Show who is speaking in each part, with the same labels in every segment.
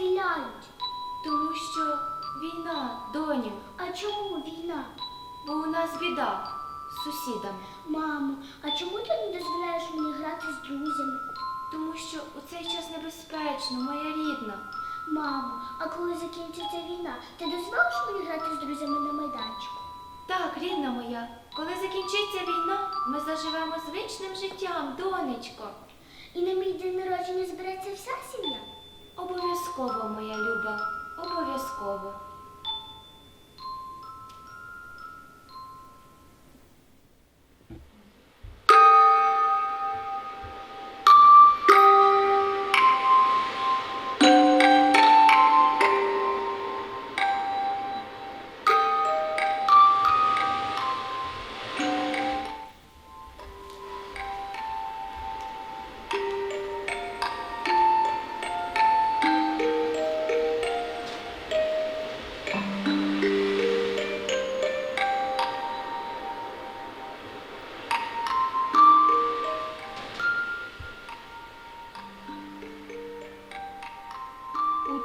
Speaker 1: стріляють?
Speaker 2: Тому що війна, доню,
Speaker 1: А чому війна?
Speaker 2: бо у нас біда з сусідами.
Speaker 1: Мамо, а чому ти не дозволяєш мені грати з друзями?
Speaker 2: Тому що у цей час небезпечно, моя рідна.
Speaker 1: Мамо, а коли закінчиться війна, ти дозволиш мені грати з друзями на майданчику?
Speaker 2: Так, рідна моя, коли закінчиться війна, ми заживемо звичним життям, донечко.
Speaker 1: І на мій день народження збереться вся сім'я?
Speaker 2: Обов'язково, моя люба, обов'язково.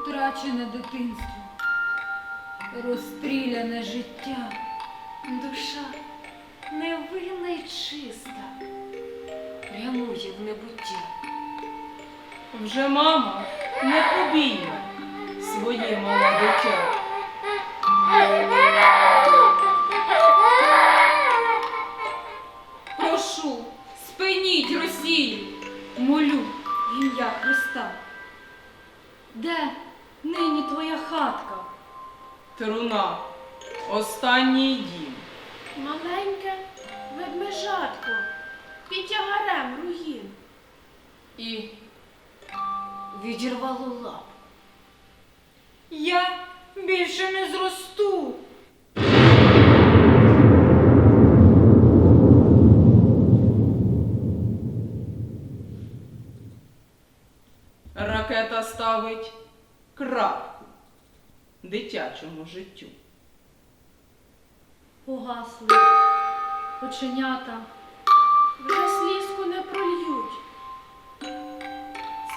Speaker 3: Утрачене дитинство, розстріляне життя,
Speaker 2: Душа невинна й чиста, прямує в небуття.
Speaker 4: Вже мама не обійме своє мале дитя. Прошу, спиніть Росію, молю ім'я Христа.
Speaker 3: де нині твоя хатка?
Speaker 4: Труна, останній дім.
Speaker 5: Маленьке ведмежатко під тягарем руїн.
Speaker 4: І
Speaker 2: Відірвало лап.
Speaker 3: Я більше не зросту.
Speaker 4: ракета ставить крапку дитячому життю.
Speaker 3: Погасли оченята.
Speaker 5: Вже слізку не прольють.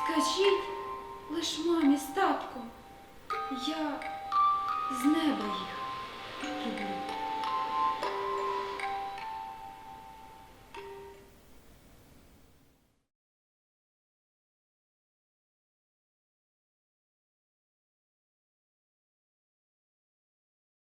Speaker 3: Скажіть лиш мамі з татком, я з неба їх люблю.